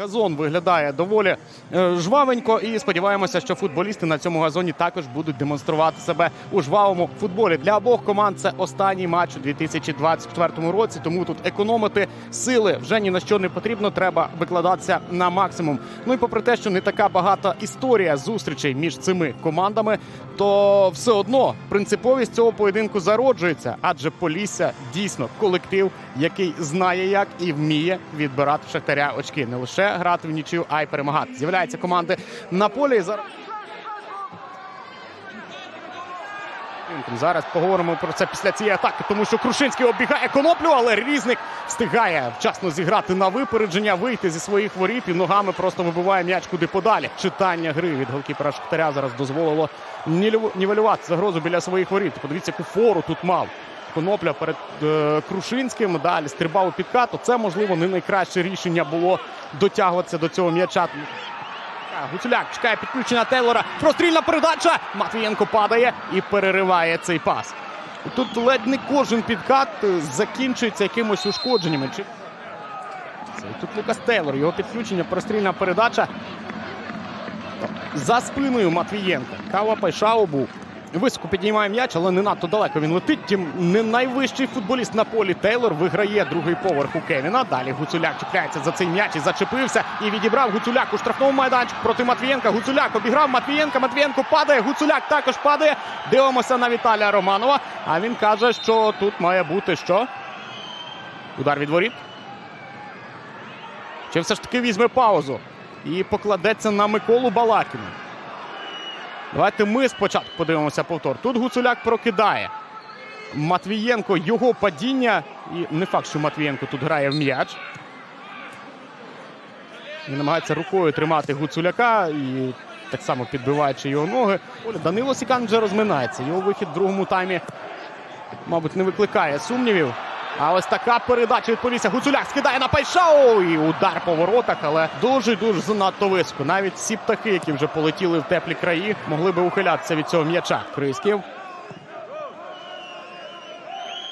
Газон виглядає доволі е, жвавенько, і сподіваємося, що футболісти на цьому газоні також будуть демонструвати себе у жвавому футболі. Для обох команд це останній матч у 2024 році. Тому тут економити сили вже ні на що не потрібно. Треба викладатися на максимум. Ну і попри те, що не така багата історія зустрічей між цими командами, то все одно принциповість цього поєдинку зароджується, адже Полісся дійсно колектив, який знає як і вміє відбирати шахтаря очки, не лише грати в нічию, а й перемагати. З'являються команди на полі. Зараз Зараз поговоримо про це після цієї атаки, тому що Крушинський оббігає коноплю, але різник встигає вчасно зіграти на випередження, вийти зі своїх воріт і ногами просто вибиває м'яч куди подалі. Читання гри від голкіпера Шахтаря зараз дозволило нівелювати загрозу біля своїх воріт. Подивіться, яку фору тут мав. Конопля перед е, Крушинським. Далі стрибав у підкат. Це можливо не найкраще рішення було дотягуватися до цього м'яча. Гуцуляк чекає підключення Тейлора. Прострільна передача. Матвієнко падає і перериває цей пас. Тут ледь не кожен підкат е, закінчується якимось ушкодженнями. Чи тут Лукас Тейлор. Його підключення, прострільна передача. За спиною Матвієнка. Кава Пайшау був. Високо піднімає м'яч, але не надто далеко він летить. Тим не найвищий футболіст на полі Тейлор виграє другий поверх у Кевіна. Далі Гуцуляк чіпляється за цей м'яч і зачепився. І відібрав Гуцуляк у штрафному майданчику проти Матвієнка. Гуцуляк обіграв Матвієнка. Матвієнко падає. Гуцуляк також падає. Дивимося на Віталія Романова. А він каже, що тут має бути що? Удар від воріт. Чи все ж таки візьме паузу і покладеться на Миколу Балакіна? Давайте ми спочатку подивимося повтор. Тут Гуцуляк прокидає. Матвієнко його падіння. І не факт, що Матвієнко тут грає в м'яч. Він намагається рукою тримати Гуцуляка і так само підбиваючи його ноги. Данило Сікан вже розминається. Його вихід в другому таймі, мабуть, не викликає сумнівів. А ось така передача від Гуцуляк скидає на Пайшау. І удар по воротах, але дуже-дуже занадто високо. Навіть всі птахи, які вже полетіли в теплі краї, могли би ухилятися від цього м'яча. Крисків.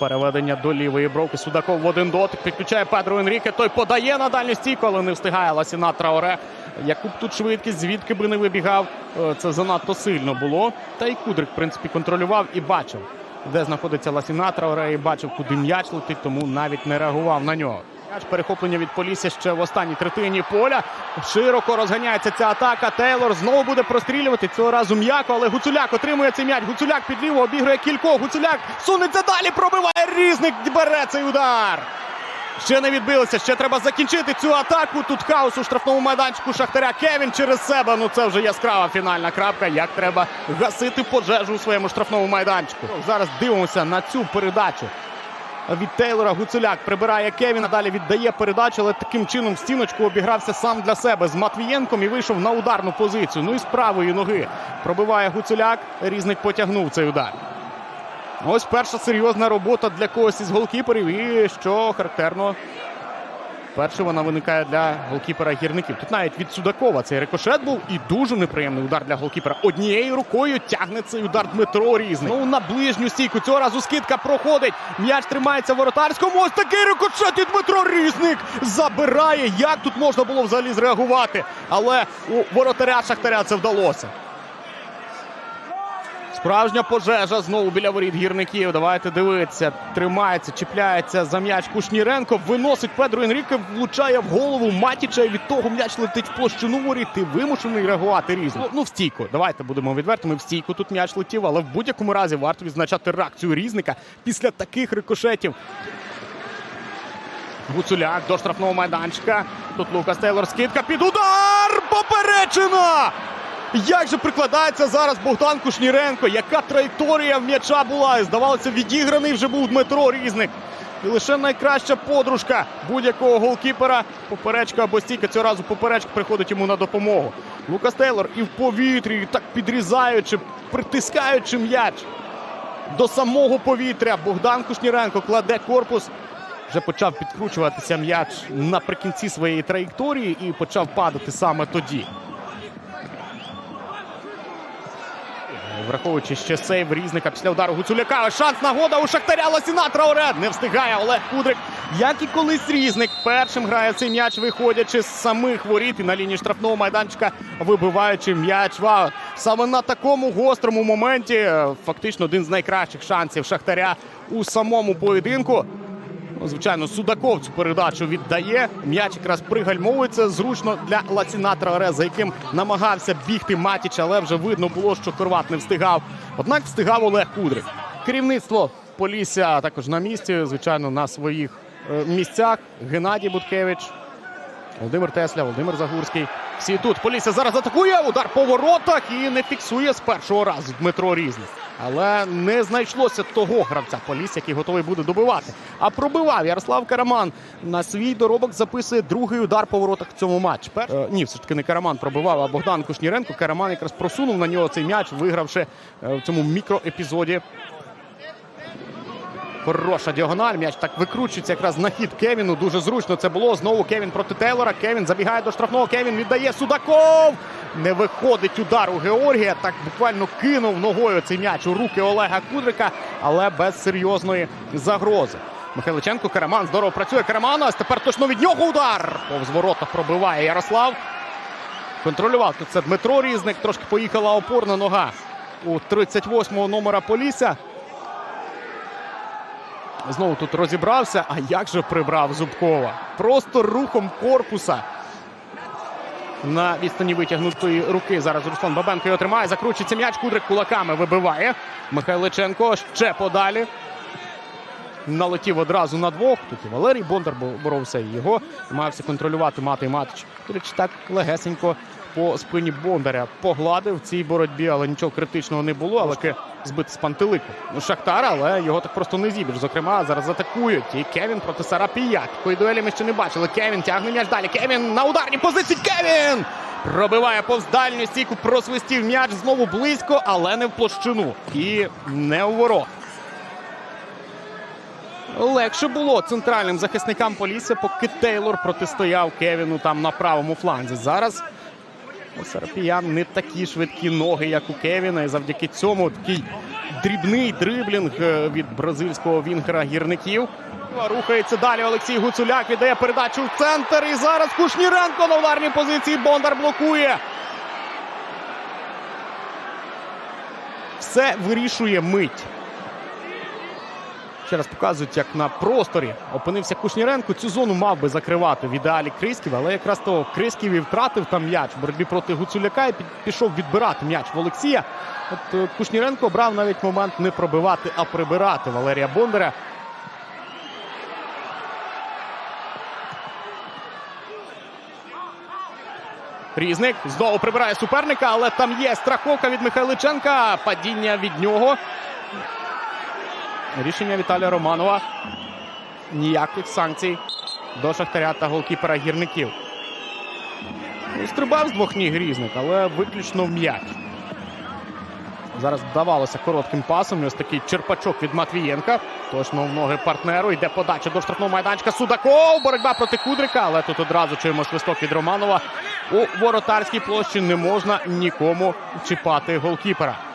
Переведення до лівої бровки. Судаков в один дотик. Підключає Педро Енріке. Той подає на дальню стійку, але не встигає Ласіна Траоре. Яку б тут швидкість, звідки би не вибігав, е, це занадто сильно було. Та й Кудрик, в принципі, контролював і бачив, де знаходиться Ласіна Траоре, і бачив, куди м'яч летить, тому навіть не реагував на нього. М'яч перехоплення від Полісся ще в останній третині поля. Широко розганяється ця атака. Тейлор знову буде прострілювати цього разу м'яко, але Гуцуляк отримує цей м'яч. Гуцуляк підліво обіграє кількох. Гуцуляк сунеться далі, пробиває різник. Бере цей удар. Ще не відбилися. Ще треба закінчити цю атаку. Тут хаос у штрафному майданчику Шахтаря. Кевін через себе. Ну це вже яскрава фінальна крапка. Як треба гасити пожежу у своєму штрафному майданчику. Зараз дивимося на цю передачу. Від Тейлора Гуцуляк прибирає Кевіна. Далі віддає передачу, але таким чином стіночку обігрався сам для себе з Матвієнком і вийшов на ударну позицію. Ну і з правої ноги пробиває Гуцуляк. Різник потягнув цей удар. Ось перша серйозна робота для когось із голкіперів. І що характерно, перше вона виникає для голкіпера гірників. Тут навіть від Судакова цей рикошет був і дуже неприємний удар для голкіпера. Однією рукою тягне цей удар Дмитро Різник. Ну на ближню стійку. Цього разу скидка проходить. М'яч тримається в воротарському. Ось такий рикошет і Дмитро Різник забирає. Як тут можна було взагалі зреагувати? Але у воротаря Шахтаря це вдалося. Справжня пожежа знову біля воріт гірників. Давайте дивитися. Тримається, чіпляється за м'яч Кушніренко. Виносить Педро Енріке, влучає в голову Матіча. І від того м'яч летить в площину воріт. І вимушений реагувати різно. Ну, в стійку. Давайте будемо відвертими. В стійку тут м'яч летів, але в будь-якому разі варто відзначати реакцію різника після таких рикошетів. Гуцуляк до штрафного майданчика. Тут Лукас Тейлор скидка під удар! Поперечина! Як же прикладається зараз Богдан Кушніренко? Яка траєкторія в м'яча була? І здавалося, відіграний вже був Дмитро Різник. І лише найкраща подружка будь-якого голкіпера. Поперечка або стійка. Цього разу поперечка приходить йому на допомогу. Лукас Тейлор і в повітрі, і так підрізаючи, притискаючи м'яч до самого повітря. Богдан Кушніренко кладе корпус. Вже почав підкручуватися м'яч наприкінці своєї траєкторії і почав падати саме тоді. Враховуючи ще сейв різника після удару Гуцуляка. Шанс нагода у Шахтаря Ласіна Траоре. Не встигає Олег Кудрик. Як і колись різник. Першим грає цей м'яч, виходячи з самих воріт і на лінії штрафного майданчика, вибиваючи м'яч. Вау. Саме на такому гострому моменті фактично один з найкращих шансів Шахтаря у самому поєдинку. Ну, Звичайно, Судаков цю передачу віддає. М'яч якраз пригальмовується зручно для Лаціна Траоре, за яким намагався бігти Матіч, але вже видно було, що Хорват не встигав. Однак встигав Олег Кудрик. Керівництво Полісся також на місці, звичайно, на своїх е, місцях. Геннадій Буткевич, Володимир Тесля, Володимир Загурський. Всі тут. Полісся зараз атакує. Удар по воротах і не фіксує з першого разу Дмитро Різник. Але не знайшлося того гравця Полісся, який готовий буде добивати. А пробивав Ярослав Караман на свій доробок записує другий удар по воротах в цьому матчі. Пер... Е, ні, все ж таки не Караман пробивав, а Богдан Кушніренко. Караман якраз просунув на нього цей м'яч, вигравши е, в цьому мікроепізоді Хороша діагональ. М'яч так викручується якраз на хід Кевіну. Дуже зручно це було. Знову Кевін проти Тейлора. Кевін забігає до штрафного. Кевін віддає Судаков. Не виходить удар у Георгія. Так буквально кинув ногою цей м'яч у руки Олега Кудрика, але без серйозної загрози. Михайличенко Караман здорово працює. Караман. Ось тепер точно від нього удар. Повз ворота пробиває Ярослав. Контролював тут це Дмитро Різник. Трошки поїхала опорна нога у 38-го номера Полісся. Знову тут розібрався. А як же прибрав Зубкова? Просто рухом корпуса. На відстані витягнутої руки. Зараз Руслан Бабенко його тримає. Закручується м'яч. Кудрик кулаками вибиває. Михайличенко ще подалі. Налетів одразу на двох. Тут і Валерій Бондар боровся і його. Намагався контролювати Матий Матич. До речі, так легесенько по спині Бондаря погладив в цій боротьбі, але нічого критичного не було. Але збити з пантелику. Ну, Шахтар, але його так просто не зіб'єш. Зокрема, зараз атакують. І Кевін проти Сарапія. Такої дуелі ми ще не бачили. Кевін тягне м'яч далі. Кевін на ударній позиції. Кевін! Пробиває повз дальню стійку, просвистів м'яч знову близько, але не в площину. І не у ворот. Легше було центральним захисникам Полісся, поки Тейлор протистояв Кевіну там на правому фланзі. Зараз у Сарапіян не такі швидкі ноги, як у Кевіна. І завдяки цьому такий дрібний дриблінг е, від бразильського вінгера гірників. Рухається далі Олексій Гуцуляк. Віддає передачу в центр. І зараз Кушніренко на ударній позиції. Бондар блокує. Все вирішує мить. Ще раз показують, як на просторі опинився Кушніренко. Цю зону мав би закривати в ідеалі Крисків, але якраз то Крисків і втратив там м'яч в боротьбі проти Гуцуляка і пішов відбирати м'яч в Олексія. От е, Кушніренко обрав навіть момент не пробивати, а прибирати Валерія Бондаря. Різник знову прибирає суперника, але там є страховка від Михайличенка. Падіння від нього. Рішення Віталія Романова. Ніяких санкцій до Шахтаря та голкіпера гірників. Ну, Стрибав з двох ніг різник, але виключно в м'яч. Зараз вдавалося коротким пасом. Ось такий черпачок від Матвієнка. Точно в ноги партнеру. Йде подача до штрафного майданчика. Судаков. Боротьба проти Кудрика. Але тут одразу чуємо свисток від Романова. У воротарській площі не можна нікому чіпати голкіпера.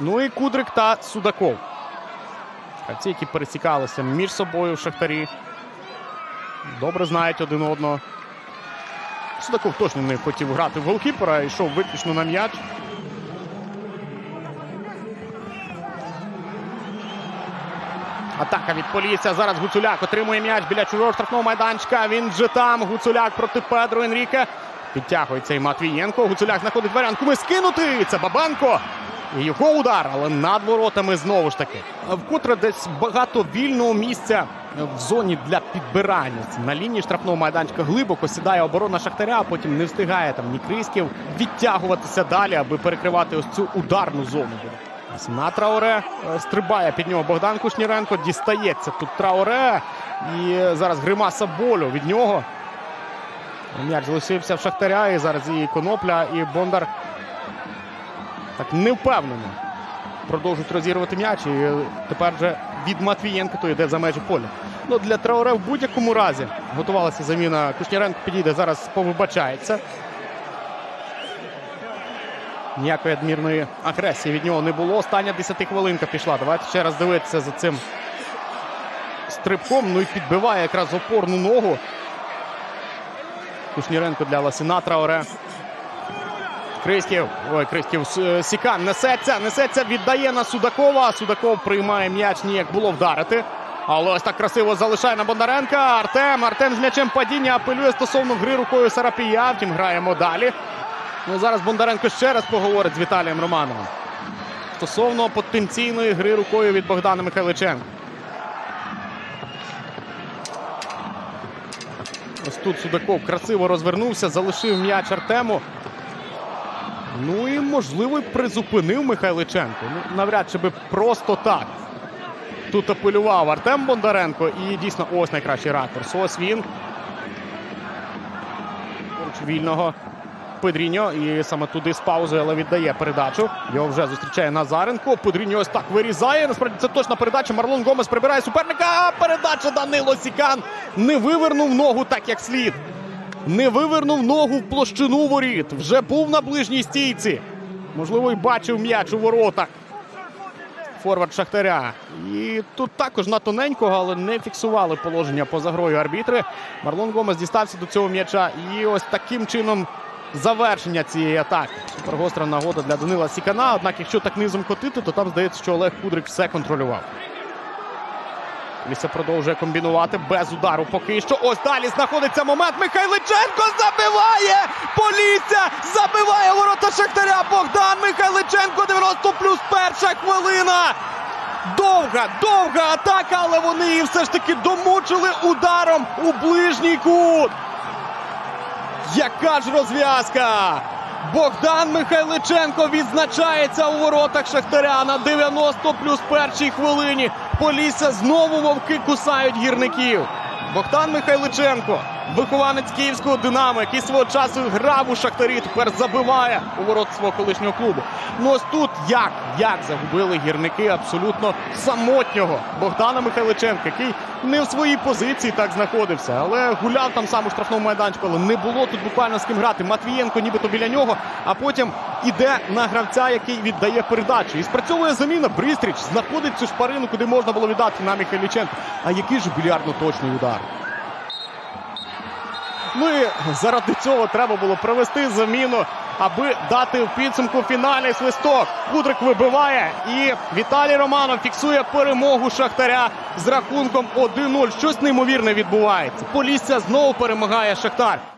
Ну і Кудрик та Судаков. Гравці, які пересікалися між собою в Шахтарі. Добре знають один одного. Судаков точно не хотів грати в голкіпера, йшов виключно на м'яч. Атака від Полісся. Зараз Гуцуляк отримує м'яч біля чужого штрафного майданчика. Він вже там. Гуцуляк проти Педро Енріке. Підтягується і Матвієнко. Гуцуляк знаходить варіант куми скинути. Це Бабанко. І його удар, але над воротами знову ж таки. Вкотре десь багато вільного місця в зоні для підбирання. На лінії штрафного майданчика глибоко сідає оборона Шахтаря, а потім не встигає там ні Крисків відтягуватися далі, аби перекривати ось цю ударну зону. Ось На Траоре е, стрибає під нього Богдан Кушніренко. Дістається тут Траоре. І зараз гримаса болю від нього. М'яч залишився в Шахтаря. І зараз і Конопля, і Бондар так невпевнено продовжують розірвати м'яч. І тепер вже від Матвієнка то йде за межі поля. Ну, для Траоре в будь-якому разі готувалася заміна. Кушніренко підійде, зараз повибачається. Ніякої адмірної агресії від нього не було. Остання 10 хвилинка пішла. Давайте ще раз дивитися за цим стрибком. Ну і підбиває якраз опорну ногу. Кушніренко для Ласіна Траоре. Криськів. Ой, Криськів. Сікан несеться, несеться, віддає на Судакова. Судаков приймає м'яч, ніяк було вдарити. Але ось так красиво залишає на Бондаренка. Артем. Артем з м'ячем падіння апелює стосовно гри рукою Сарапія. Втім, граємо далі. Ну зараз Бондаренко ще раз поговорить з Віталієм Романовим. Стосовно потенційної гри рукою від Богдана Михайличенка. Ось тут Судаков красиво розвернувся, залишив м'яч Артему. Ну і, можливо, призупинив Михайличенко. Ну, навряд чи би просто так. Тут апелював Артем Бондаренко. І дійсно ось найкращий ракурс. Ось він. Поруч вільного Педріньо. І саме туди з паузою, але віддає передачу. Його вже зустрічає Назаренко. Педріньо ось так вирізає. Насправді це точна передача. Марлон Гомес прибирає суперника. Передача Данило Сікан не вивернув ногу так, як слід. Не вивернув ногу в площину воріт. Вже був на ближній стійці. Можливо, й бачив м'яч у воротах. Форвард Шахтаря. І тут також на тоненького, але не фіксували положення поза грою арбітри. Марлон Гомес дістався до цього м'яча. І ось таким чином завершення цієї атаки. Супергостра нагода для Данила Сікана. Однак, якщо так низом котити, то там здається, що Олег Кудрик все контролював. Ліся продовжує комбінувати без удару. Поки що. Ось далі знаходиться момент. Михайличенко забиває! Полісся забиває ворота Шахтаря. Богдан Михайличенко. 90 плюс перша хвилина. Довга, довга атака, але вони її все ж таки домучили ударом у ближній кут. Яка ж розв'язка! Богдан Михайличенко відзначається у воротах Шахтаря на 90 плюс першій хвилині. Полісся знову вовки кусають гірників. Богдан Михайличенко, вихованець київського Динамо, який свого часу грав у Шахтарі, тепер забиває у ворот свого колишнього клубу. Ну ось тут як, як загубили гірники абсолютно самотнього Богдана Михайличенка, який не в своїй позиції так знаходився, але гуляв там сам у штрафному майданчику, але не було тут буквально з ким грати. Матвієнко нібито біля нього, а потім іде на гравця, який віддає передачу. І спрацьовує заміна. Брістріч знаходить цю шпарину, куди можна було віддати на Михайліченко. А який ж більярдно точний удар. Ну і заради цього треба було провести заміну, аби дати в підсумку фінальний свисток. Кудрик вибиває і Віталій Романов фіксує перемогу Шахтаря з рахунком 1-0. Щось неймовірне відбувається. Полісся знову перемагає Шахтар.